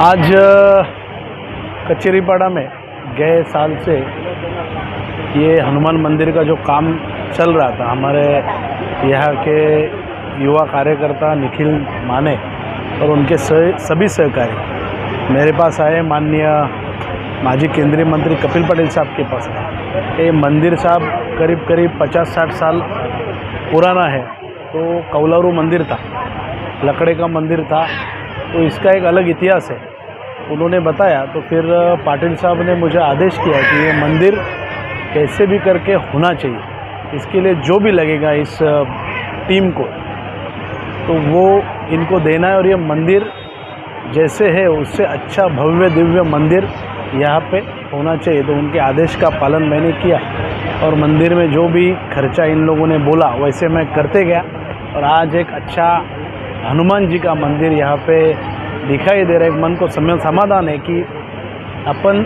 आज कचेरीपाड़ा में गए साल से ये हनुमान मंदिर का जो काम चल रहा था, हमारे यहाँ के युवा कार्यकर्ता निखिल माने और उनके सभी सहकारी मेरे पास आए, माननीय माजी केंद्रीय मंत्री कपिल पटेल साहब के पास आए। ये मंदिर साहब करीब करीब पचास साठ साल पुराना है तो कौलारू मंदिर था, लकड़े का मंदिर था तो इसका एक अलग इतिहास है। उन्होंने बताया तो फिर पाटिल साहब ने मुझे आदेश किया कि ये मंदिर कैसे भी करके होना चाहिए। इसके लिए जो भी लगेगा इस टीम को तो वो इनको देना है और ये मंदिर जैसे है, उससे अच्छा भव्य दिव्य मंदिर यहाँ पे होना चाहिए। तो उनके आदेश का पालन मैंने किया और मंदिर में जो भी खर्चा इन लोगों ने बोला, वैसे मैं करते गया। और आज एक अच्छा हनुमान जी का मंदिर यहाँ पे दिखाई दे रहा है। मन को समय समाधान है कि अपन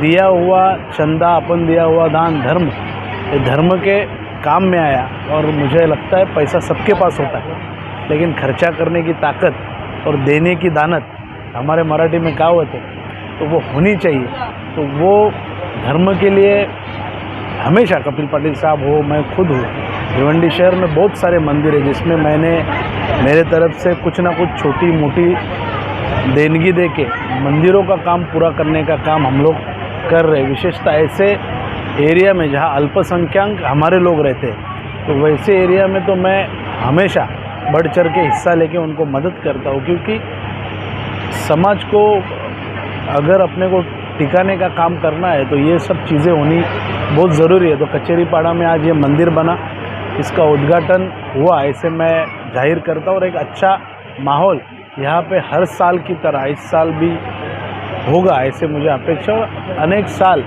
दिया हुआ चंदा, अपन दिया हुआ दान धर्म, ये धर्म के काम में आया और मुझे लगता है पैसा सबके पास होता है। लेकिन खर्चा करने की ताकत और देने की दानत हमारे मराठी में कहावत है तो वो होनी चाहिए। तो वो धर्म के लिए हमेशा कपिल पाटिल साहब हो, मैं खुद हूँ। भिवंडी शहर में बहुत सारे मंदिर है, जिसमें मैंने मेरे तरफ़ से कुछ ना कुछ छोटी मोटी देनगी दे के मंदिरों का काम पूरा करने का काम हम लोग कर रहे विशेषतः ऐसे एरिया में जहाँ अल्पसंख्यक हमारे लोग रहते हैं तो वैसे एरिया में तो मैं हमेशा बढ़ चढ़ के हिस्सा लेके उनको मदद करता हूँ, क्योंकि समाज को अगर अपने को टिकाने का काम करना है तो ये सब चीज़ें होनी बहुत ज़रूरी है। तो कचेरी पाड़ा में आज ये मंदिर बना इसका उद्घाटन हुआ, ऐसे मैं ज़ाहिर करता हूँ और एक अच्छा माहौल यहाँ पे हर साल की तरह, इस साल भी होगा, ऐसे मुझे अपेक्षा और अनेक साल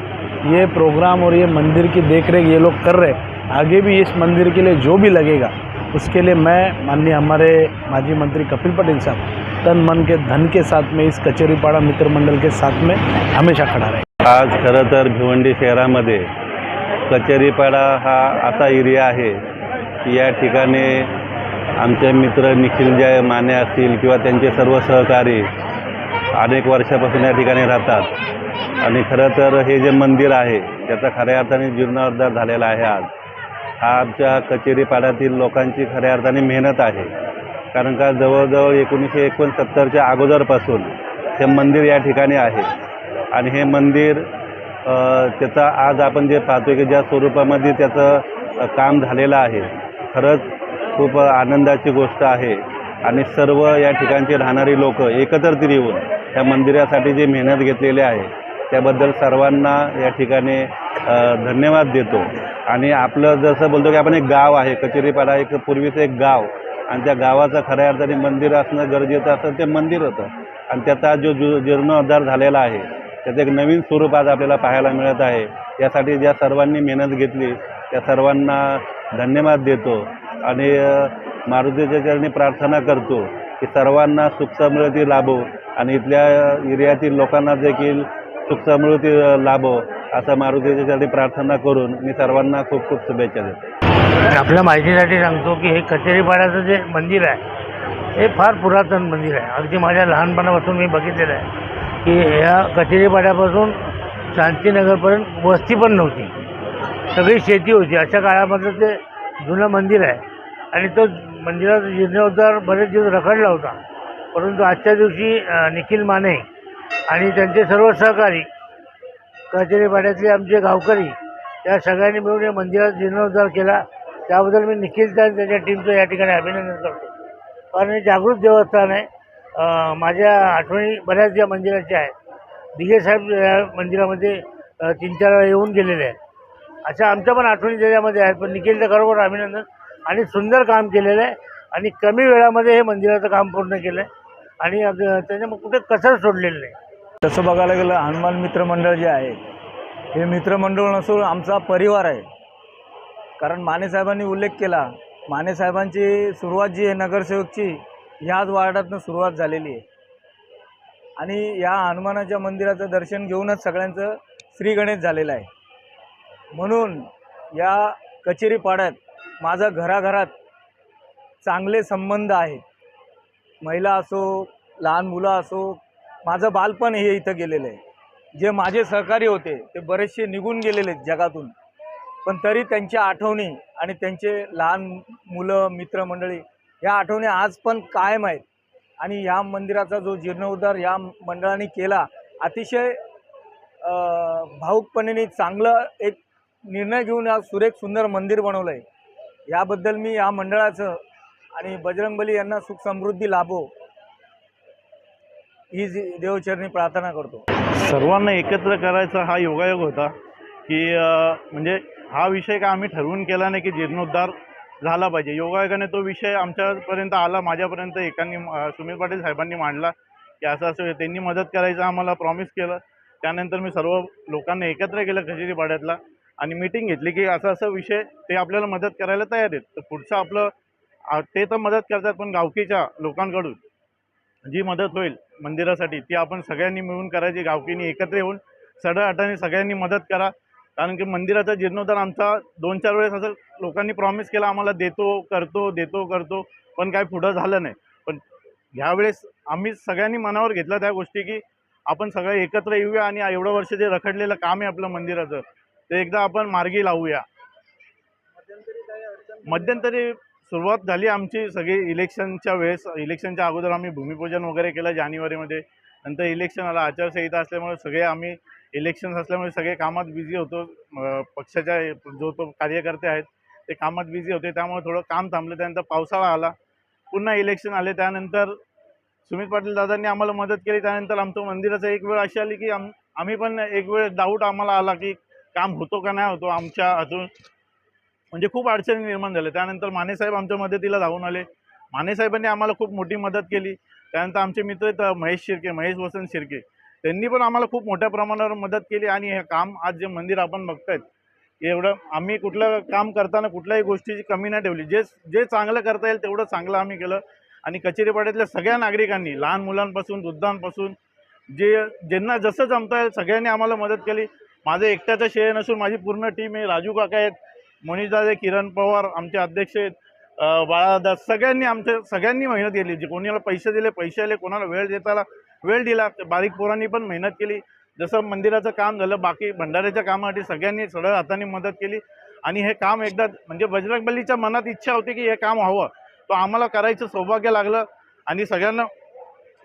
ये प्रोग्राम और ये मंदिर की देखरेख ये लोग कर रहे हैं। आगे भी इस मंदिर के लिए जो भी लगेगा, उसके लिए मैं माननीय हमारे माजी मंत्री कपिल पटेल साहब तन मन के धन के साथ में, इस कचेरीपाड़ा मित्र मंडल के साथ में हमेशा खड़ा रहे। आज खरं भिवंडी शहरामध्ये कचेरीपाडा हा असा एरिया की या ठिकाणी आमचे मित्र निखिल जय माने असतील किंवा त्यांचे सर्व सहकारी अनेक वर्षापासून या ठिकाणी राहतात. आणि खरं तर हे जे मंदिर आहे त्याचा खऱ्या अर्थाने जीर्णोद्धार झालेला आहे आज. हा आमच्या कचेरीपाड्यातील लोकांची खऱ्या अर्थाने मेहनत आहे. कारण का जवळजवळ एकोणीसशे एकोणसत्तरच्या अगोदरपासून हे मंदिर या ठिकाणी आहे. आणि हे मंदिर त्याचा आज आपण जे पाहतो की ज्या स्वरूपामध्ये त्याचं काम झालेलं आहे खरंच खूप आनंदाची गोष्ट आहे. आणि सर्व या ठिकाणचे राहणारी लोक एकत्रित येऊन त्या मंदिरासाठी जे मेहनत घेतलेली आहे त्याबद्दल सर्वांना या ठिकाणी धन्यवाद देतो. आणि आपलं जसं बोलतो की आपण एक गाव आहे कचेरीपाडा एक पूर्वीचं एक गाव. आणि त्या गावाचं खऱ्या अर्थाने मंदिर असणं गरजेचं असं ते मंदिर होतं. आणि त्याचा जो जु जीर्णोद्धार झालेला आहे त्याचं एक नवीन स्वरूप आज आपल्याला पाहायला मिळत आहे. यासाठी ज्या सर्वांनी मेहनत घेतली त्या सर्वांना धन्यवाद देतो. आणि अ, मारुतीच्या चरणी प्रार्थना करतो की सर्वांना सुख समृद्धी लाभो आणि इथल्या एरियातील लोकांना देखील सुख समृद्धी लाभो असं मारुतीच्या चरणी प्रार्थना करून मी सर्वांना खूप खूप शुभेच्छा देतो. आपल्या माहितीसाठी सांगतो की हे कचेरीपाड्याचं जे मंदिर आहे हे फार पुरातन मंदिर आहे. अगदी माझ्या लहानपणापासून मी बघितलेलं आहे की ह्या कचेरीपाड्यापासून शांतीनगरपर्यंत वस्ती पण नव्हती. सगळी शेती होती. अशा काळामधलं ते जुनं मंदिर आहे. आणि तो मंदिराचा जीर्णोद्धार बरेच दिवस रखडला होता. परंतु आजच्या दिवशी निखिल माने आणि त्यांचे सर्व सहकारी कचेरीपाड्यातले आमचे गावकरी त्या सगळ्यांनी मिळून या मंदिरात जीर्णोद्धार केला. त्याबद्दल मी निखिलचा आणि त्याच्या टीमचं या ठिकाणी अभिनंदन करतो. कारण हे जागृत देवस्थान आहे. माझ्या आठवणी बऱ्याच या मंदिराच्या आहेत. दिघे साहेब या मंदिरामध्ये तीन चार वेळा येऊन गेलेले आहेत. अशा आमच्या पण आठवणी त्याच्यामध्ये आहेत. पण निखिलचं खरोखर अभिनंदन. आणि सुंदर काम केलेलं आहे. आणि कमी वेळामध्ये हे मंदिराचं काम पूर्ण केलं आहे आणि त्याच्यामुळे कुठे कसर सोडलेलं नाही. तसं बघायला गेलं हनुमान मित्रमंडळ जे आहे हे मित्रमंडळ नसून आमचा परिवार आहे. कारण मानेसाहेबांनी उल्लेख केला मानेसाहेबांची सुरुवात जी आहे नगरसेवकची ह्याच वार्डातनं सुरुवात झालेली आहे. आणि या हनुमानाच्या मंदिराचं दर्शन घेऊनच सगळ्यांचं श्रीगणेश झालेलं आहे. म्हणून या कचेरी पाड्यात माझा घराघरात चांगले संबंध आहेत. महिला असो लहान मुलं असो माझं बालपण हे इथं गेलेलं आहे. जे माझे सहकारी होते ते बरेचसे निघून गेलेले आहेत जगातून. पण तरी त्यांच्या आठवणी आणि त्यांचे लहान मुलं मित्रमंडळी या आठवणी आज पण कायम आहेत. आणि या मंदिराचा जो जीर्णोद्धार या मंडळाने केला अतिशय अ, चांगलं एक निर्णय घेऊन आज सुरेख सुंदर मंदिर बनवलं आहे याबद्दल मी या मंडळाचं आणि बजरंगबली यांना सुख समृद्धी लाभो ही जी देवचरणी प्रार्थना करतो. सर्वांना एकत्र करायचा हा योगायोग होता की म्हणजे हा विषय का आम्ही ठरवून केला नाही की जीर्णोद्धार झाला पाहिजे. योगायोगाने तो विषय आमच्यापर्यंत आला माझ्यापर्यंत एकांनी सुमित पाटील साहेबांनी मांडला की असं असं त्यांनी मदत करायचं आम्हाला प्रॉमिस केलं. त्यानंतर मी सर्व लोकांना एकत्र केलं खजिरीपाड्यातला. आणि मीटिंग घेतली की असं असं विषय ते आपल्याला मदत करायला तयार आहेत. तर पुढचं आपलं ते तर मदत करतात पण गावकीच्या लोकांकडून जी मदत होईल मंदिरासाठी ती आपण सगळ्यांनी मिळून करायची गावकीनी एकत्र येऊन सडअटाने सगळ्यांनी मदत करा. कारण की मंदिराचा जीर्णोद्धार आमचा दोन चार वेळेस असं लोकांनी प्रॉमिस केला आम्हाला देतो करतो देतो करतो पण काय पुढं झालं नाही. पण ह्यावेळेस आम्ही सगळ्यांनी मनावर घेतलं त्या गोष्टी की आपण सगळे एकत्र येऊया आणि एवढं वर्ष जे रखडलेलं काम आहे आपलं मंदिराचं ते एकदा आपण मार्गी लावूया. मध्यंतरी सुरुवात झाली आमची सगळी इलेक्शनच्या वेळेस. इलेक्शनच्या अगोदर आम्ही भूमिपूजन वगैरे केलं जानेवारीमध्ये. नंतर इलेक्शन आलं आचारसंहिता असल्यामुळे सगळे आम्ही इलेक्शन्स असल्यामुळे सगळे कामात बिझी होतो. पक्षाच्या जो तो कार्यकर्ते आहेत ते कामात बिझी होते. त्यामुळे थोडं काम थांबलं. त्यानंतर पावसाळा आला. पुन्हा इलेक्शन आले. त्यानंतर सुमित पाटील दादांनी आम्हाला मदत केली. त्यानंतर आमचं मंदिराचं एक वेळ अशी आली की आम आम्ही पण एक वेळ डाऊट आम्हाला आला की काम होतो का नाही होतो आमच्या अजून म्हणजे खूप अडचणी निर्माण झाल्या. त्यानंतर मानेसाहेब आमच्या मदतीला धावून आले. मानेसाहेबांनी आम्हाला खूप मोठी मदत केली. त्यानंतर आमचे मित्र आहेत महेश शिर्के महेश वसंत शिर्के. त्यांनी पण आम्हाला खूप मोठ्या प्रमाणावर मदत केली आणि हे काम आज जे मंदिर आपण बघतायत एवढं आम्ही कुठलं काम करताना कुठल्याही गोष्टीची कमी नाही ठेवली. जे जे चांगलं करता येईल तेवढं चांगलं आम्ही केलं. आणि कचेरीपाड्यातल्या सगळ्या नागरिकांनी लहान मुलांपासून वृद्धांपासून जे ज्यांना जसं जमता येईल सगळ्यांनी आम्हाला मदत केली. माझं एकट्याचं श्रेय नसून माझी पूर्ण टीम आहे. राजू काका आहेत मनीषदादे किरण पवार आमचे अध्यक्ष आहेत बाळादास सगळ्यांनी आमच्या सगळ्यांनी मेहनत केली. जे कोणाला पैसे दिले पैसे आले कोणाला वेळ देताना वेळ दिला बारीक पोरांनी पण मेहनत केली. जसं मंदिराचं काम झालं बाकी भंडाऱ्याच्या कामासाठी सगळ्यांनी सरळ हाताने मदत केली. आणि हे काम एकदा म्हणजे बजरंगबलीच्या मनात इच्छा होती की हे काम व्हावं. तो आम्हाला करायचं सौभाग्य लागलं आणि सगळ्यांना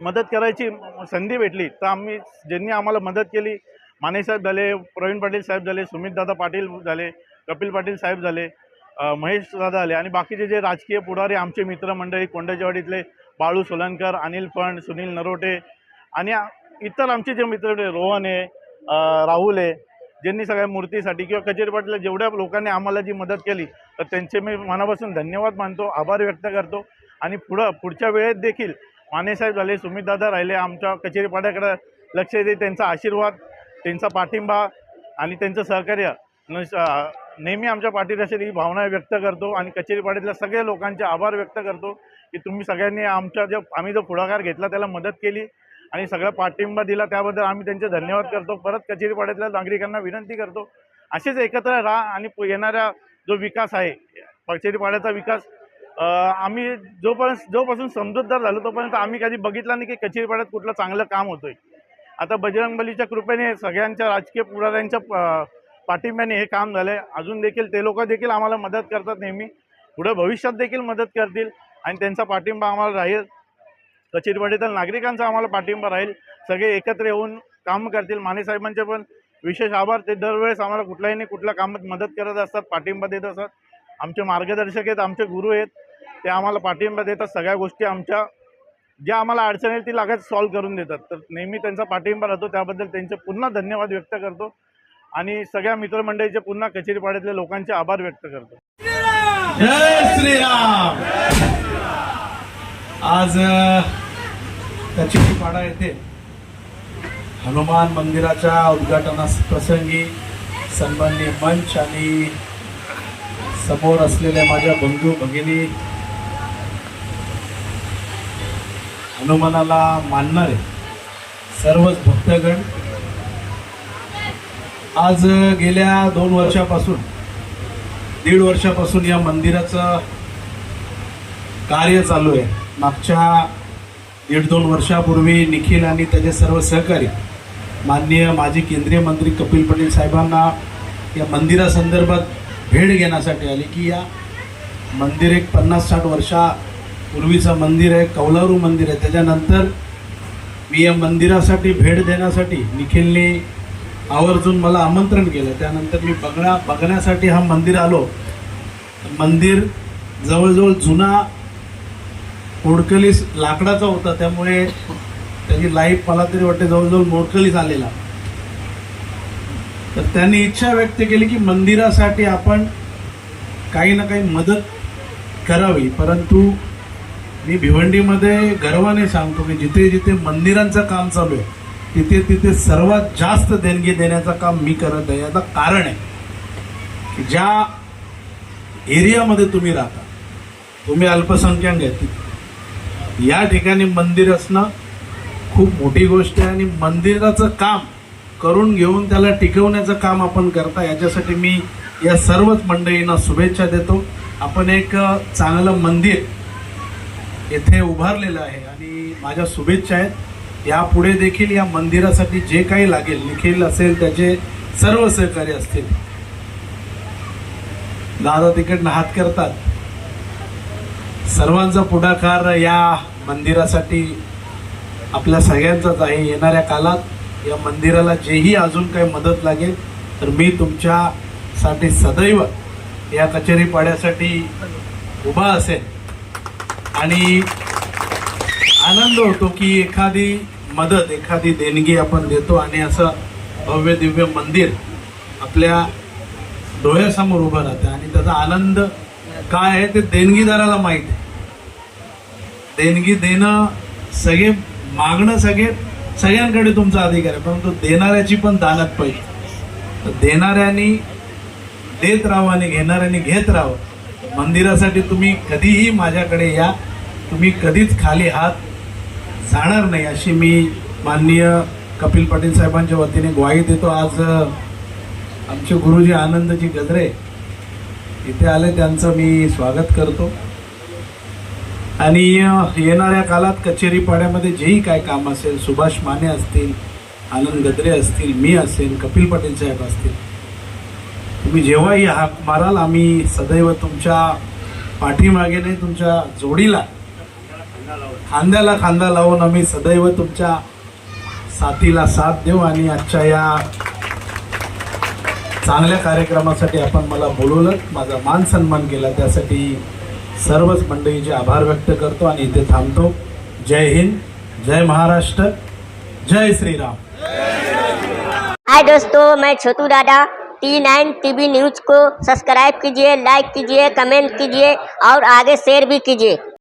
मदत करायची संधी भेटली. तर आम्ही ज्यांनी आम्हाला मदत केली मानेसाहेब झाले प्रवीण पाटील साहेब झाले सुमितदादा पाटील झाले कपिल पाटील साहेब झाले महेश दादा आले आणि बाकीचे जे राजकीय पुढारी आमचे मित्रमंडळी कोंडाजेवाडीतले बाळू सोलनकर अनिल फंड सुनील नरोटे आणि इतर आमचे जे मित्र रोहन आहे राहुल आहे ज्यांनी सगळ्या मूर्तीसाठी किंवा कचेरीपाटीला जेवढ्या लोकांनी आम्हाला जी मदत केली तर त्यांचे मी मनापासून धन्यवाद मानतो आभार व्यक्त करतो आणि पुढं पुढच्या वेळेत देखील मानेसाहेब झाले सुमितदादा राहिले आमच्या कचेरीपाड्याकडं लक्ष देते त्यांचा आशीर्वाद त्यांचा पाठिंबा आणि त्यांचं सहकार्य नेहमी आमच्या पाठीत असेल ही भावना व्यक्त करतो आणि कचेरीपाड्यातल्या सगळ्या लोकांचे आभार व्यक्त करतो की तुम्ही सगळ्यांनी आमच्या जो आम्ही जो पुढाकार घेतला त्याला मदत केली आणि सगळा पाठिंबा दिला त्याबद्दल आम्ही त्यांचे धन्यवाद करतो. परत कचेरीपाड्यातल्या नागरिकांना विनंती करतो. असेच एकत्र राहा आणि पु- येणारा जो विकास आहे कचेरीपाड्याचा विकास आम्ही जोपर्यंत जोपासून समजूतदार झालो तोपर्यंत आम्ही कधी बघितला नाही की कचेरीपाड्यात कुठलं चांगलं काम होतंय. आता बजरंगबलीच्या कृपेने सगळ्यांच्या राजकीय पुढाऱ्यांच्या प- पाठिंब्याने हे काम झालं आहे अजून देखील ते लोक देखील आम्हाला मदत करतात नेहमी. पुढे भविष्यात देखील मदत करतील आणि त्यांचा पाठिंबा आम्हाला राहील. कचेरीवाडीतील नागरिकांचा आम्हाला पाठिंबा राहील. सगळे एकत्र येऊन काम करतील. मानेसाहेबांचे पण विशेष आभार. ते दरवेळेस आम्हाला कुठल्याही नाही कुठल्या कामात मदत करत असतात पाठिंबा देत असतात. आमचे मार्गदर्शक आहेत आमचे गुरु आहेत. ते आम्हाला पाठिंबा देतात. सगळ्या गोष्टी आमच्या ज्या आम्हाला अडचण येईल ती लागत सॉल्व्ह करून देतात. तर नेहमी त्यांचा पाठिंबा राहतो त्याबद्दल त्यांचे पुन्हा धन्यवाद व्यक्त करतो. आणि सगळ्या मित्रमंडळीचे पुन्हा कचेरीपाड्यातल्या लोकांचे आभार व्यक्त करतो. जय श्रीराम! आज कचेरीपाडा येथे हनुमान मंदिराच्या उद्घाटनास प्रसंगी सन्माननीय मंच आणि समोर असलेल्या माझ्या बंधू भगिनी हनुमानाला मानणारे सर्वच भक्तगण आज गेल्या दोन वर्षापासून दीड वर्षापासून या मंदिराचं कार्य चालू आहे. मागच्या दीड दोन वर्षापूर्वी निखिल आणि त्याचे सर्व सहकारी माननीय माजी केंद्रीय मंत्री कपिल पटेल साहेबांना या मंदिरासंदर्भात भेट घेण्यासाठी आली की या मंदिर एक पन्नास साठ वर्षा पूर्वीचं मंदिर आहे कौलारू मंदिर आहे. त्याच्यानंतर मी या मंदिरासाठी भेट देण्यासाठी निखिलने आवर्जून मला आमंत्रण केलं. त्यानंतर मी बघण्या बघण्यासाठी हा मंदिर आलो. मंदिर जवळजवळ जुना मोडकलीस लाकडाचा होता. त्यामुळे त्याची लाईफ मला तरी वाटते जवळजवळ मोडकलीस आलेला. तर त्यांनी इच्छा व्यक्त केली की मंदिरासाठी आपण काही ना काही मदत करावी. परंतु मी भिवंडीमध्ये गर्वाने सांगतो की जिथे जिथे मंदिरांचं काम चालू आहे तिथे तिथे सर्वात जास्त देणगी देण्याचं काम मी करत आहे. याचं कारण आहे की ज्या एरियामध्ये तुम्ही राहता तुम्ही अल्पसंख्याक आहेत या ठिकाणी मंदिर असणं खूप मोठी गोष्ट आहे आणि मंदिराचं काम करून घेऊन त्याला टिकवण्याचं काम आपण करता याच्यासाठी मी या सर्वच मंडळींना शुभेच्छा देतो. आपण एक चांगलं मंदिर येथे उभारलेलं आहे आणि माझ्या शुभेच्छा आहेत. यापुढे देखील या मंदिरासाठी जे काही लागेल निखिल असेल त्याचे सर्व सहकारी असतील. दादा तिकडनं हात करतात. सर्वांचा पुढाकार या मंदिरासाठी आपल्या सगळ्यांचाच आहे. येणाऱ्या काळात या मंदिराला जेही अजून काही मदत लागेल तर मी तुमच्यासाठी सदैव या कचेरी पाड्यासाठी उभा असेल आणि आनंद होतो की एखादी मदत एखादी देणगी आपण देतो आणि असं भव्य दिव्य मंदिर आपल्या डोळ्यासमोर उभं राहतं. आणि त्याचा आनंद काय आहे ते देणगीदाराला माहीत आहे. देणगी देणं सगळे मागणं सगळे सगळ्यांकडे तुमचा अधिकार आहे. परंतु देणाऱ्याची पण दानत पाहिजे तर देणाऱ्यांनी देत राहावं आणि घेणाऱ्यांनी घेत राहावं. मंदिरासाठी तुम्ही कधीही माझ्याकडे या. तुम्ही कधीच खाली हात जाणार नाही अशी मी माननीय कपिल पाटील साहेबांच्या वतीने ग्वाही देतो. आज आमचे गुरुजी आनंदजी गजरे इथे आले त्यांचं मी स्वागत करतो. आणि येणाऱ्या काळात कचेरी पाड्यामध्ये जेही काय काम असेल सुभाष माने असतील आनंद गद्रे असतील मी असेल कपिल पाटील साहेब असतील तुम्ही जेव्हाही हाक माराल आम्ही सदैव तुमच्या पाठीमागे नाही तुमच्या जोडीला खांद्याला खांदा लावून आम्ही सदैव तुमच्या साथीला साथ देऊ आणि आजच्या या चांगल्या कार्यक्रमासाठी आपण मला बोलवलं माझा मान सन्मान केला. त्यासाठी सर्वच मंडळीचे आभार व्यक्त करतो आणि इथे थांबतो. जय हिंद जय महाराष्ट्र जय श्रीराम. हाय दोस्तों मैं Chhotu Dada. T nine TV news को सब्सक्राइब कीजिए लाइक कीजिए कमेंट कीजिए और आगे शेयर भी कीजिए।